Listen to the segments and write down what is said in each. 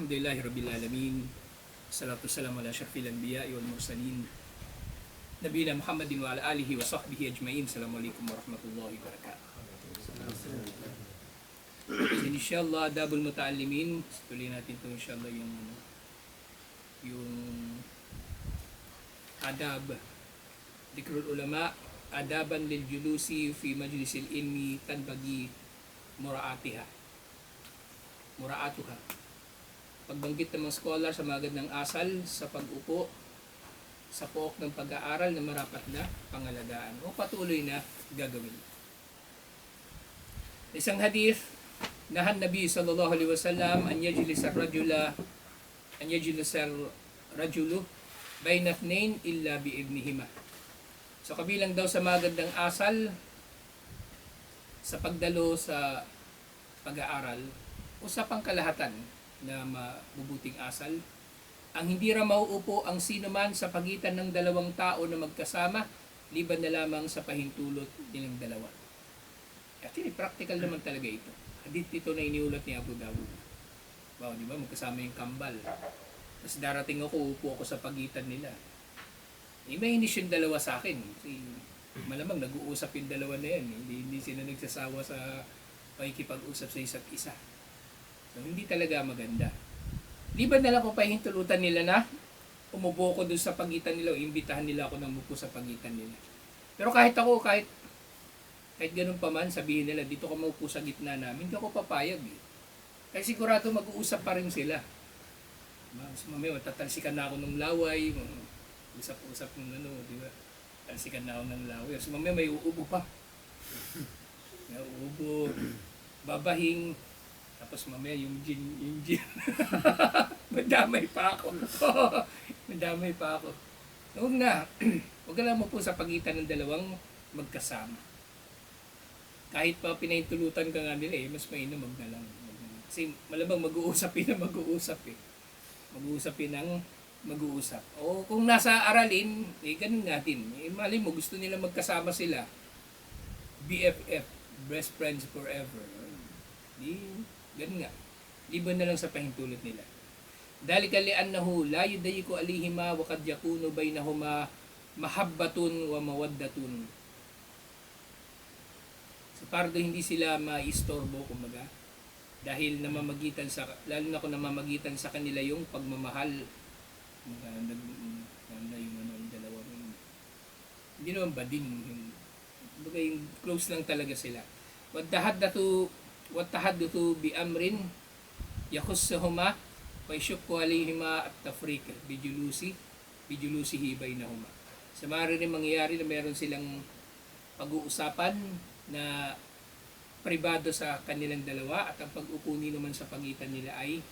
Alhamdulillahi Rabbil Alamin. Salatu salam ala syarfil anbiya wal mursalin. Nabiyina Muhammadin wa ala alihi wa sahbihi ajma'in. Assalamualaikum warahmatullahi wabarakatuh. So, inshallah, Adabul Muta'allimin. Tuloy natin ito inshallah yung yung adab. Dikrul ulama, adaban lil julusi fi majlisil ilmi tanbagi muraatiha. Muraatuha. Pagbanggit ng mga scholar sa magad ng asal sa pag-upo sa pook ng pag-aaral na marapat na pangalagaan o patuloy na gagawin. Isang hadith, nahan Nabi sallallahu alaihi wasallam an yajlis ar-rajula an yajlis ar-rajulu bayna ithnain illa bi ibnihima. So kabilang daw sa magad ng asal sa pagdalo sa pag-aaral o sa pangkalahatan na mabubuting asal ang hindi raw mauupo ang sino man sa pagitan ng dalawang tao na magkasama, liban na lamang sa pahintulot nilang dalawa. Actually, practical naman talaga ito. Hadith ito na iniulat ni Abu Dawud. Wow, di ba? Magkasama yung kambal. Tapos darating ako, upo ako sa pagitan nila. Eh, may inis yung dalawa sa akin. Si, malamang nag-uusap yung dalawa na yan. Hindi, hindi sila nagsasawa sa pakikipag-usap sa isa't isa. So, hindi talaga maganda. Liban na lang kung pahintulutan nila na umupo ko doon sa pagitan nila o imbitahan nila ako ng mupo sa pagitan nila. Pero kahit ako, kahit kahit ganun pa man, sabihin nila, dito ka maupo sa gitna namin, hindi ako papayag eh. Kasi sigurado mag-uusap pa rin sila. Mas mamaya, tatalsikan na ako ng laway, usap-usap ng ano, di ba? Talsikan na ako ng laway. So mamaya may uubo pa. May uubo, babahing, tapos mamaya yung gin, yung gin. Madamay pa ako. Madamay pa ako. Huwag na. Huwag lang mo po sa pagitan ng dalawang magkasama. Kahit pa pinahintulutan ka nga nila eh, mas mainam wag na lang. Wag na lang. Kasi malamang mag-uusapin na mag-uusap eh. Mag-uusapin ng mag-uusap. O kung nasa aralin, eh ganun natin. Eh, mali mo, gusto nila magkasama sila. BFF, best friends forever. Di, ganun nga. Liban na lang sa pahintulot nila. Dahil kali annahu la yudayiku alihima wa kad yakunu bainahuma mahabbatun wa mawaddatun. So para hindi sila maistorbo kumbaga dahil namamagitan sa lalo na kung namamagitan sa kanila yung pagmamahal nag na yung ano yung dalawang hindi naman bading yung kumbaga yung close lang talaga sila. Wattahaddatu bi yashukku alayhima at tafriq bijulusi bijulusi hibay na huma. Sa maaari rin mangyayari na meron silang pag-uusapan na pribado sa kanilang dalawa at ang pag-upo ni naman sa pagitan nila ay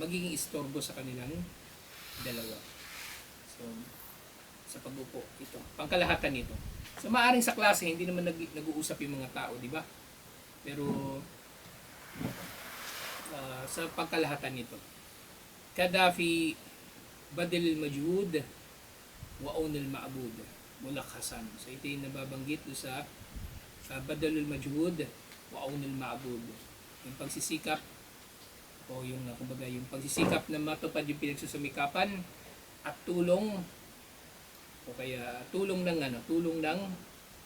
magiging istorbo sa kanilang dalawa. So, sa pag-upo, ito. Pangkalahatan nito. So, maaring sa klase, hindi naman nag- nag-uusap yung mga tao, di ba? Pero, ah, sa pangkalahatan nito, Kadafi badil majhud wa unil ma'bud mulakhasan. So ito yung nababanggit sa uh, badalul majhud wa unil ma'bud. Yung pagsisikap o yung uh, kumbaga yung pagsisikap na matupad yung pinagsusumikapan at tulong o kaya tulong ng ano, tulong ng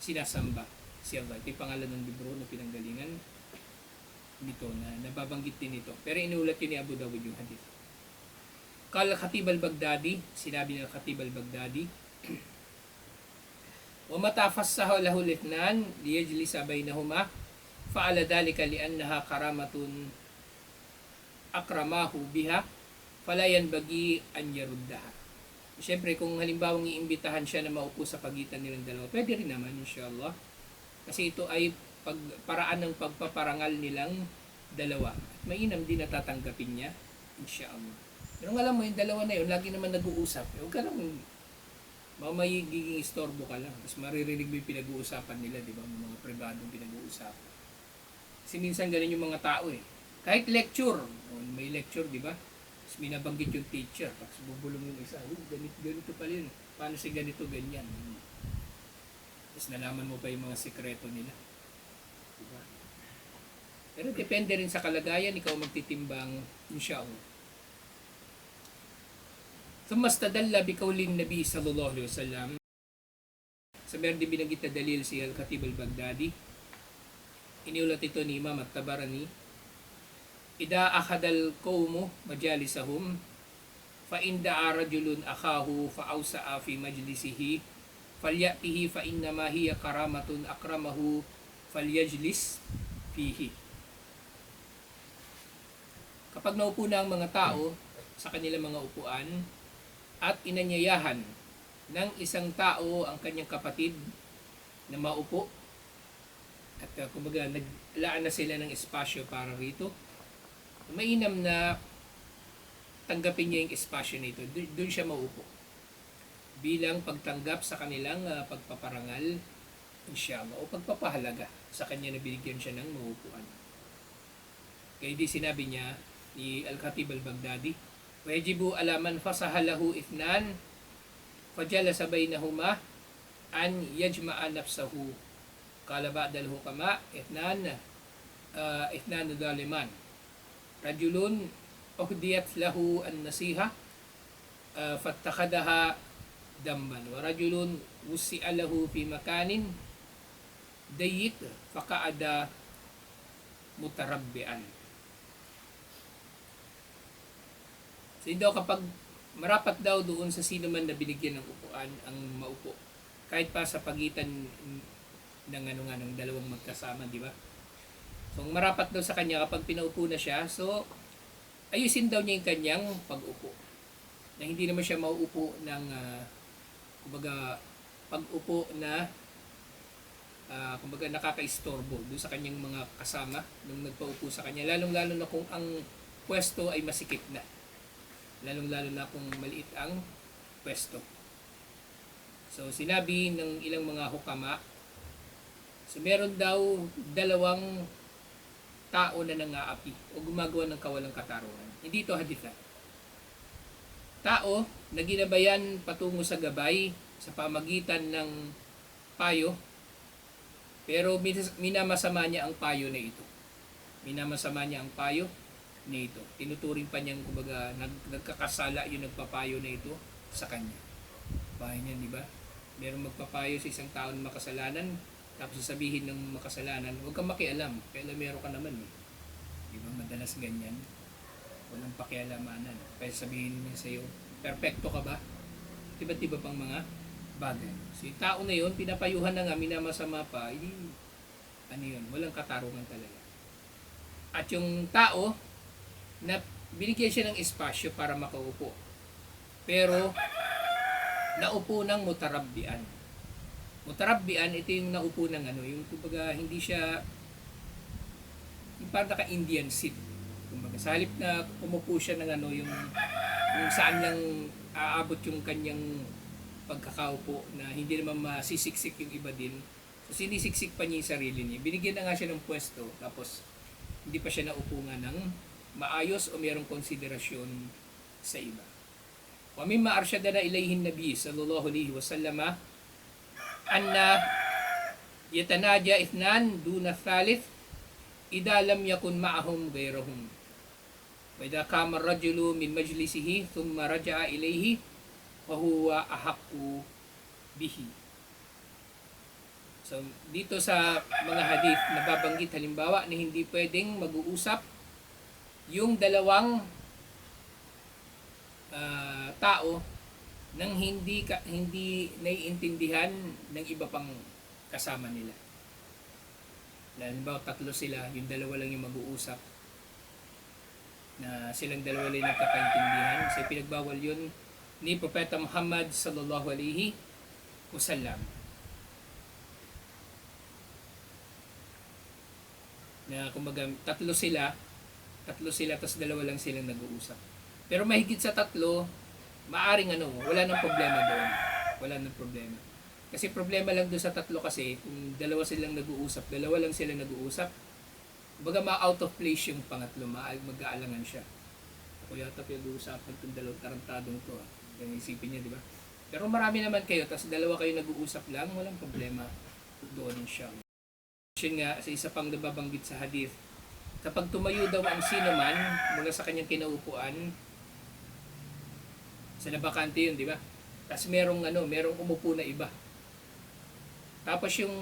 sinasamba si Allah. Ito yung pangalan ng libro na pinanggalingan dito na nababanggit din ito. Pero inulat yun ni Abu Dawud yung hadith. Kal Khatib al-Baghdadi, sinabi ng Khatib al-Baghdadi, wa matafassahu lahu litnan liyajlisa bainahuma fa'ala dhalika li'annaha karamatun akramahu biha fala yanbaghi an yaruddaha. Siyempre, kung halimbawa iimbitahan siya na maupo sa pagitan nilang dalawa, pwede rin naman, inshallah. Kasi ito ay pag, paraan ng pagpaparangal nilang dalawa. At mainam din natatanggapin niya, inshallah. Pero alam mo, yung dalawa na yun, lagi naman nag-uusap. Eh, huwag ka lang, baka magiging istorbo ka lang. Tapos maririnig mo yung pinag-uusapan nila, di ba? Mga pribadong pinag-uusapan. Kasi minsan ganun yung mga tao eh. Kahit lecture, o may lecture, di ba? Tapos binabanggit yung teacher. Tapos bubulong yung isa, oh, ganito, ganito pala yun. Paano si ganito, ganyan. Tapos nalaman mo pa yung mga sekreto nila. Di ba? Pero depende rin sa kalagayan, ikaw magtitimbang, inshallah ثم استدل بقول النبي صلى الله عليه وسلم sa meron din binanggit na dalil si Al-Khatib al-Baghdadi iniulat ito ni Imam at-Tabarani Ida akhadal qawmu majalisahum fa in da'a rajulun akahu fa awsa'a fi majlisihi falyatihi fa inna ma hiya karamatun akramahu falyajlis fihi Kapag naupo na ang mga tao sa kanilang mga upuan at inanyayahan ng isang tao ang kanyang kapatid na maupo at uh, kumbaga naglaan na sila ng espasyo para rito mainam na tanggapin niya yung espasyo nito doon siya maupo bilang pagtanggap sa kanilang uh, pagpaparangal inshallah o pagpapahalaga sa kanya na binigyan siya ng maupuan kaya di sinabi niya ni Al-Khatib al-Baghdadi wajibu alaman fasahalahu ithnan fajalasa bainahuma an yajma'a nafsahu. Qala ba'da al-hukama ithnan uh, ithnan dhaliman rajulun uhdiyat lahu an-nasiha uh, fattakhadaha damman wa rajulun wusi'a lahu fi makanin dayyik faqa'ada mutarabbian So daw kapag marapat daw doon sa sino man na binigyan ng upuan ang maupo. Kahit pa sa pagitan ng ano nga ng dalawang magkasama, di ba? So marapat daw sa kanya kapag pinaupo na siya, so ayusin daw niya yung kanyang pag-upo. Na hindi naman siya mauupo ng ah, kumbaga pag-upo na ah, kumbaga nakakaistorbo doon sa kanyang mga kasama nung nagpaupo sa kanya. Lalong-lalo na kung ang pwesto ay masikip na lalong-lalo na kung maliit ang pwesto. So, sinabi ng ilang mga hukama, so meron daw dalawang tao na nangaapi o gumagawa ng kawalang katarungan. Hindi ito hadith ah. Tao na ginabayan patungo sa gabay sa pamagitan ng payo, pero minamasama niya ang payo na ito. Minamasama niya ang payo na ito. Tinuturing pa niyang kumbaga nag, nagkakasala yung nagpapayo na ito sa kanya. Bahay niya, di ba? Merong magpapayo sa isang tao na makasalanan, tapos sasabihin ng makasalanan, huwag kang makialam, kailan meron ka naman eh. Di ba? Madalas ganyan. Walang pakialamanan. Kaya sabihin niya sa iyo, perfecto ka ba? Iba't iba pang mga bagay. Si tao na yun, pinapayuhan na nga, minamasama pa, hindi, ano yun, walang katarungan talaga. At yung tao, na binigyan siya ng espasyo para makaupo. Pero, naupo ng mutarabbian. Mutarabbian, ito yung naupo ng ano, yung kumbaga hindi siya, yung parang naka-Indian seat. Kumbaga, sa halip na umupo siya ng ano, yung, yung saan lang aabot yung kanyang pagkakaupo na hindi naman masisiksik yung iba din. So, sinisiksik pa niya yung sarili niya. Binigyan na nga siya ng pwesto, tapos hindi pa siya naupo nga ng maayos o mayroong konsiderasyon sa iba. Wa mimma arsyadana ilayhin nabi sallallahu alaihi wasallam anna yatanaja ithnan duna thalith idha lam yakun ma'ahum ghayrahum. Kama ar-rajulu min majlisihi thumma raja'a ilayhi wa huwa ahaqqu bihi. So, dito sa mga hadith nababanggit halimbawa na hindi pwedeng mag-uusap yung dalawang ah, tao nang hindi ka, hindi naiintindihan ng iba pang kasama nila. Halimbawa, tatlo sila, yung dalawa lang yung mag-uusap na silang dalawa yung nagkakaintindihan. Kasi pinagbawal yun ni Propeta Muhammad sallallahu alaihi wasallam. Na kumbaga, tatlo sila, tatlo sila, tapos dalawa lang silang nag-uusap. Pero mahigit sa tatlo, maaring ano, wala nang problema doon. Wala nang problema. Kasi problema lang doon sa tatlo kasi, kung dalawa silang nag-uusap, dalawa lang sila nag-uusap, baga ma-out of place yung pangatlo, ma- mag-aalangan siya. Ako yata pinag-uusapan itong dalawang tarantadong to. Ah. Isipin niya, di ba? Pero marami naman kayo, tapos dalawa kayo nag-uusap lang, walang problema doon siya. Yun nga, sa isa pang nababanggit sa hadith, kapag tumayo daw ang sino man mula sa kanyang kinaupuan, Sa nabakante yun, di ba? Tapos merong ano, merong umupo na iba. Tapos yung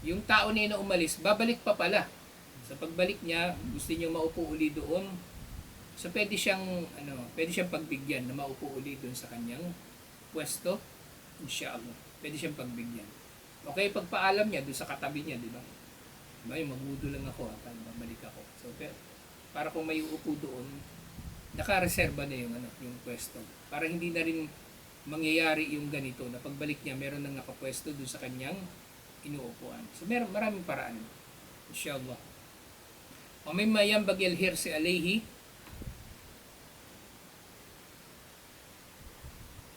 yung tao na yun umalis, babalik pa pala. Sa pagbalik niya, gusto niya maupo uli doon. So pwede siyang ano, pwede siyang pagbigyan na maupo uli doon sa kanyang pwesto. Inshallah. Pwede siyang pagbigyan. Okay, pagpaalam niya doon sa katabi niya, di ba? Diba, yung magbudo lang ako, at babalik ako. So, pero, para kung may uupo doon, nakareserba na yung, ano, yung pwesto. Para hindi na rin mangyayari yung ganito, na pagbalik niya, meron nang nakapwesto doon sa kanyang inuupuan. So meron maraming paraan. Inshallah. Wa mimma yanbaghi al-hirsi alayhi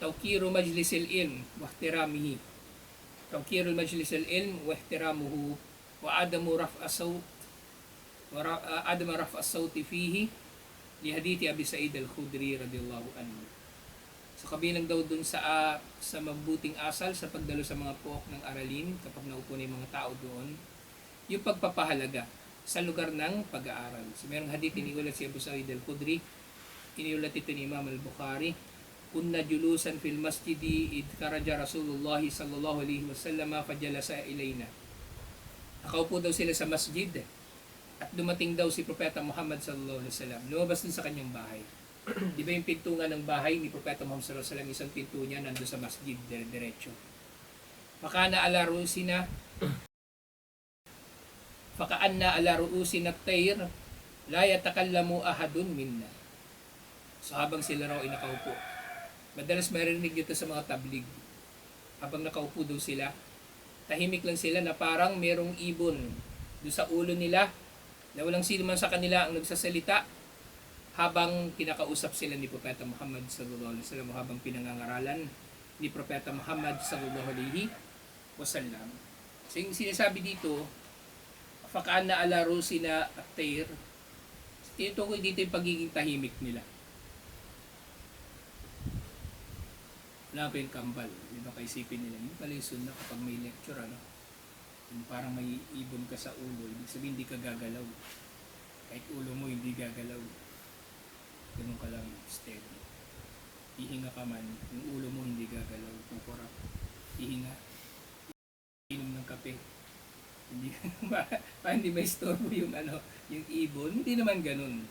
tawkiru majlis al-ilm wa ihtiramihi. Tawkiru majlis al-ilm wa ihtiramuhu wa adamu raf'a sawt wa adamu raf'a sawti fihi li hadithi Abi Sa'id al-Khudri radhiyallahu anhu. So kabilang daw dun sa ah, sa mabuting asal sa pagdalo sa mga pook ng aralin kapag naupo na yung mga tao doon, yung pagpapahalaga sa lugar ng pag-aaral. So merong hadith iniulat si Abu Sa'id al-Khudri, iniulat ito ni Imam al-Bukhari, kunna julusan fil masjidi id karaja Rasulullah sallallahu alaihi wasallam fajalasa ilayna. Nakaupo daw sila sa masjid at dumating daw si Propeta Muhammad sallallahu alaihi wasallam. Lumabas dun sa kanyang bahay. Di ba yung pintungan ng bahay ni Propeta Muhammad sallallahu alaihi wasallam, isang pinto niya nandun sa masjid, dire diretso. Fakana ala ruusina Fakaanna ala ruusina tayr la yatakallamu ahadun minna. So habang sila raw ay nakaupo, Madalas marinig dito sa mga tablig. Habang nakaupo daw sila, tahimik lang sila na parang merong ibon doon sa ulo nila na walang sino man sa kanila ang nagsasalita habang kinakausap sila ni Propeta Muhammad sallallahu alaihi wasallam habang pinangangaralan ni Propeta Muhammad sallallahu alaihi wasallam. So yung sinasabi dito, fakaan na ala rusina at tayr, tinutukoy dito yung pagiging tahimik nila. wala pa yung kambal. Di ba kaisipin nila, yun pala yung sunnah kapag may lecture, ano? Yung parang may ibon ka sa ulo, ibig sabihin hindi ka gagalaw. Kahit ulo mo hindi gagalaw. Ganun ka lang steady. Ihinga ka man, yung ulo mo hindi gagalaw, kukurap. Ihinga. Inom ng kape. Hindi pa hindi may storbo yung ano, yung ibon. Hindi naman ganun.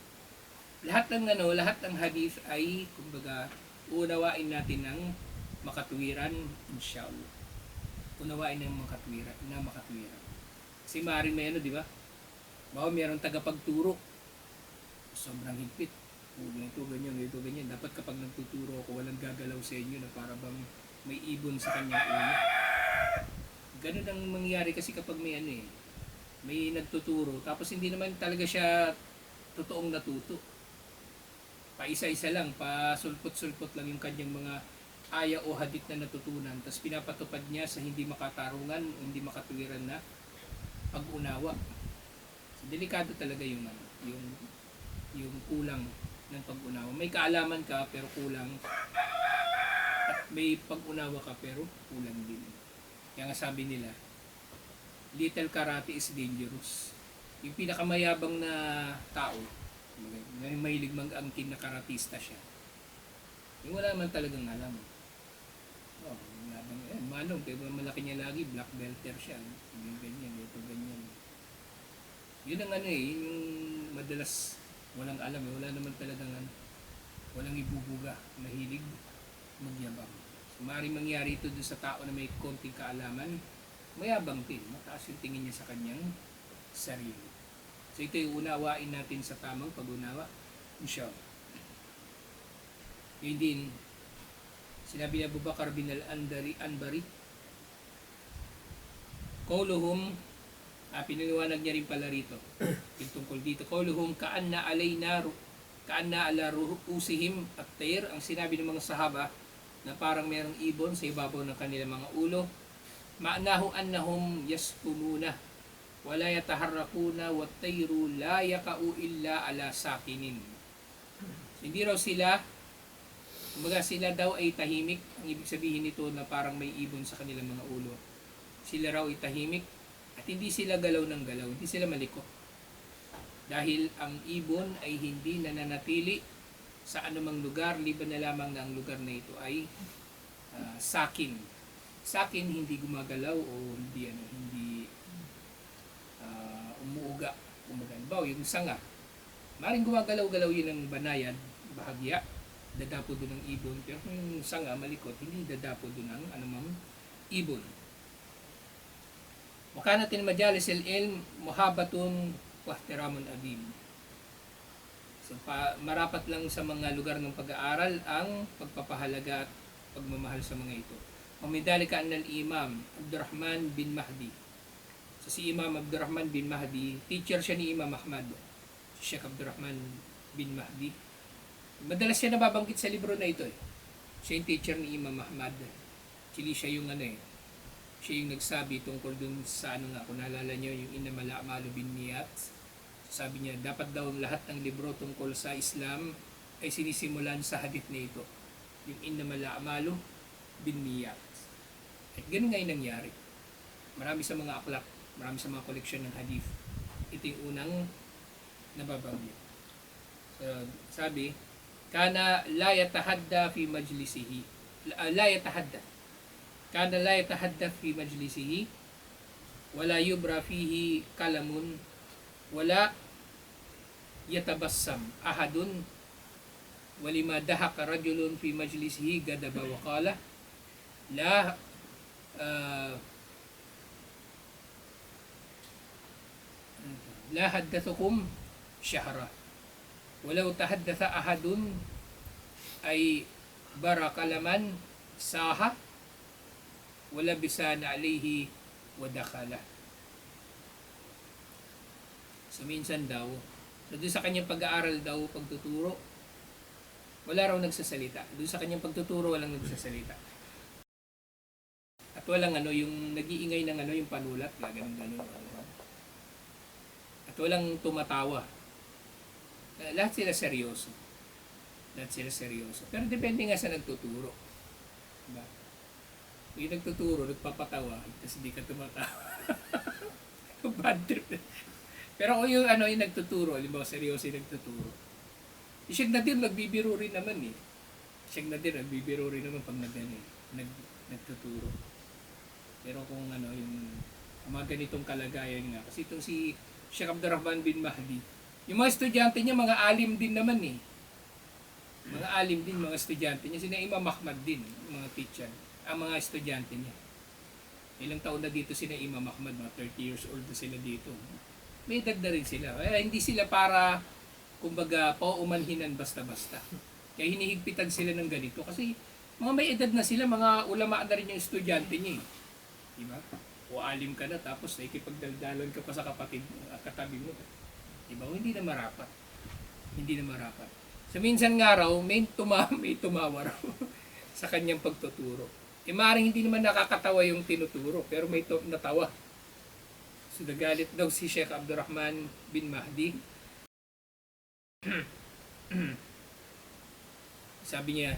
Lahat ng ano, lahat ng hadith ay kumbaga unawain natin ng makatwiran, inshallah. Unawain ng makatwiran, na makatwiran. Kasi maaaring may ano, di ba? Baka mayroong tagapagturo. Sobrang higpit. O, ganito, ganyan, ganito, ganyan. Dapat kapag nagtuturo ako, walang gagalaw sa inyo na para bang may ibon sa kanyang ulo. Ganun ang mangyayari kasi kapag may ano eh, may nagtuturo, tapos hindi naman talaga siya totoong natuto. Pa isa-isa lang, pa sulpot-sulpot lang yung kanyang mga aya o hadith na natutunan, tapos pinapatupad niya sa hindi makatarungan, hindi makatuwiran na pag-unawa. So, delikado talaga yung ano, yung yung kulang ng pag-unawa. May kaalaman ka pero kulang may pag-unawa ka pero kulang din. Kaya nga sabi nila, little karate is dangerous. Yung pinakamayabang na tao, may mahilig mag-angkin na karatista siya. Yung wala man talagang alam. Oh, labang yan. Manong, pero malaki niya lagi, black belter siya. Yung ganyan, ito ganyan. Yun ang ano eh, yung madalas walang alam eh. Wala naman talagang ano, walang ibubuga, mahilig magyabang. So, maaaring mangyari ito doon sa tao na may konting kaalaman, mayabang din, mataas yung tingin niya sa kanyang sarili. So ito yung unawain natin sa tamang pag-unawa. Inshallah. Yun din, sinabi ni Abu Bakar bin al-Andari, Anbari, Qawluhum, ah, pininiwanag niya rin pala rito, yung tungkol dito, Qawluhum, kaanna alayna, kaanna ala ruhusihim at tayr, ang sinabi ng mga sahaba, na parang mayroong ibon sa ibabaw ng kanilang mga ulo, ma'nahu annahum yaskumuna, wala yataharrakuna, tayru la yakau illa ala sakinin. Hindi raw sila Kumbaga sila daw ay tahimik. Ang ibig sabihin nito na parang may ibon sa kanilang mga ulo. Sila raw ay tahimik at hindi sila galaw ng galaw. Hindi sila maliko dahil ang ibon ay hindi nananatili sa anumang lugar, liban na lamang na lugar na ito ay uh, sakin. Sakin hindi gumagalaw o hindi, ano, hindi uh, umuuga. Kumagalaw, yung sanga. Maring gumagalaw-galaw yun ang banayan, bahagya, dadapo doon ng ibon. Pero kung yung sanga malikot, hindi dadapo doon ng anumang ibon. Wakanat in majalis il-ilm muhabatun Pastor Ramon Abib. So, pa, marapat lang sa mga lugar ng pag-aaral ang pagpapahalaga at pagmamahal sa mga ito. Mamidali ka ng Imam Abdurrahman bin Mahdi. So, si Imam Abdurrahman bin Mahdi, teacher siya ni Imam Ahmad. Sheikh Abdurrahman bin Mahdi. Madalas siya nababanggit sa libro na ito eh. Siya yung teacher ni Imam Ahmad. Actually, siya yung ano eh, siya yung nagsabi tungkol dun sa ano nga, kung naalala nyo, yung inamala amalu bin niyat. Sabi niya, dapat daw lahat ng libro tungkol sa Islam ay sinisimulan sa hadith na ito. Yung inamala amalu bin niyat. At ganun nga yung nangyari. Marami sa mga akhlak, marami sa mga koleksyon ng hadith. Ito yung unang nababanggit. So, sabi, kana la yatahadda fi majlisihi. La, la yatahadda كان لا يتحدث في مجلسه ولا يبرى فيه كلام ولا يتبسم أحد ولما دهق رجل في مجلسه غضب وقال لا آه لا حدثكم شهرا ولو تحدث أحد أي برك لمن ساحة wala bisana alayhi wa dakhala. So minsan daw, so doon sa kanyang pag-aaral daw, pagtuturo, wala raw nagsasalita. Doon sa kanyang pagtuturo, walang nagsasalita. At walang ano, yung nag-iingay ng ano, yung panulat, ganun ganun. At walang tumatawa. Eh, Lahat sila seryoso. Lahat sila seryoso. Pero depende nga sa nagtuturo. Diba? Yung nagtuturo, nagpapatawa, tapos hindi ka tumatawa. Bad trip. Pero kung yung ano yung nagtuturo, halimbawa seryoso yung nagtuturo. Yung Sheikh Nadir nagbibiro rin naman eh. Sheikh Nadir nagbibiro rin naman pag nag, eh, nag, nagtuturo. Pero kung ano yung mga ganitong kalagayan nga. Kasi itong si Sheikh Abdurrahman bin Mahdi, yung mga estudyante niya, mga alim din naman eh. Mga alim din, mga estudyante niya. Sina Imam Ahmad din, mga teacher ang mga estudyante niya. Ilang taon na dito sila Imam Ahmad, mga 30 years old na sila dito. May edad rin sila. Kaya hindi sila para, kumbaga, paumanhinan basta-basta. Kaya hinihigpitan sila ng ganito. Kasi mga may edad na sila, mga ulama na rin yung estudyante niya. eh. Diba? O alim ka na, tapos nakikipagdaldalan ka pa sa kapatid, katabi mo. Diba? O, hindi na marapat. Hindi na marapat. So minsan nga raw, may, tuma may tumawa raw sa kanyang pagtuturo. E maaaring hindi naman nakakatawa yung tinuturo, pero may to- natawa. So nagalit daw si Sheikh Abdurrahman bin Mahdi. Sabi niya,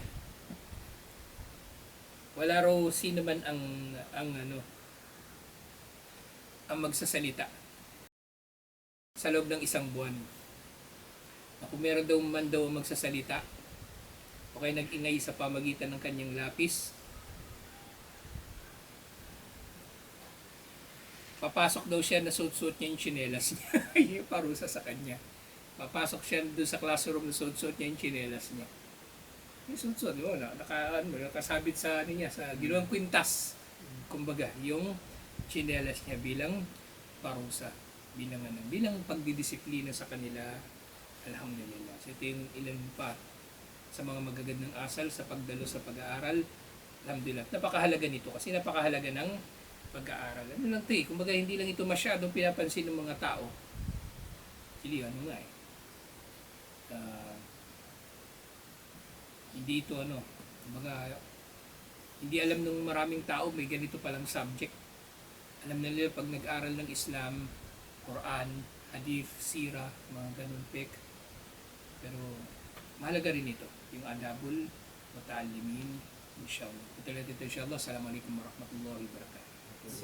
wala raw sino man ang ang ano ang magsasalita sa loob ng isang buwan. Kung meron daw man daw magsasalita, o kaya nag-ingay sa pamagitan ng kanyang lapis, papasok daw siya na suot-suot niya yung tsinelas niya. yung parusa sa kanya. Papasok siya doon sa classroom na suot-suot niya yung tsinelas niya. Yung suot-suot, ba? Na- Naka, ano, nakasabit sa, ano niya, sa ginawang kwintas. Kumbaga, yung tsinelas niya bilang parusa. Bilang, ano, bilang pagdidisiplina sa kanila. Alhamdulillah. So, ito yung ilan pa sa mga magagandang asal sa pagdalo sa pag-aaral. Alhamdulillah. Napakahalaga nito kasi napakahalaga ng pag-aaral. Ano lang ito eh, kumbaga hindi lang ito masyadong pinapansin ng mga tao. Actually, ano nga eh. Ah, hindi ito ano, kumbaga hindi alam ng maraming tao may ganito palang subject. Alam na nila pag nag-aral ng Islam, Quran, Hadith, Sira, mga ganun pek. Pero mahalaga rin ito, yung adabul mutalimin inshallah. Ito lang ito inshallah. Assalamualaikum warahmatullahi wabarakatuh. Is?